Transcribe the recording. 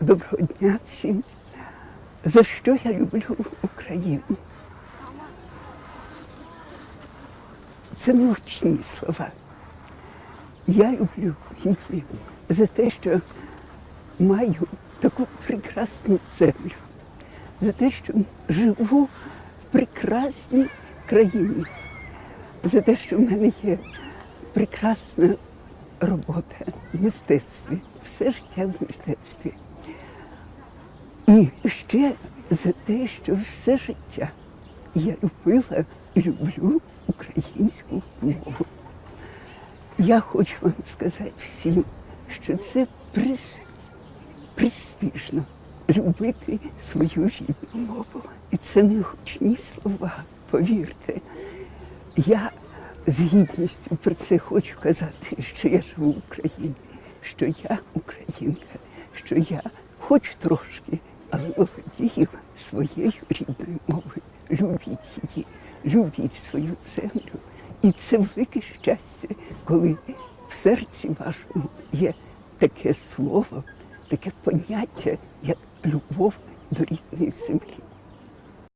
Доброго дня всім. За що я люблю Україну? Це не слова. Я люблю її за те, що маю таку прекрасну землю, за те, що живу в прекрасній країні, за те, що в мене є прекрасна робота в мистецтві, все життя в мистецтві. І ще за те, що все життя я любила і люблю українську мову. Я хочу вам сказати всім, що це прес- престижно любити свою рідну мову. І це не гучні слова, повірте. Я з гідністю про це хочу казати, що я живу в Україні, що я українка, що я хоч трошки, але володію своєю рідною мовою. Любіть її, любіть свою землю. І це велике щастя, коли в серці вашому є таке слово, таке поняття, як любов до рідної землі.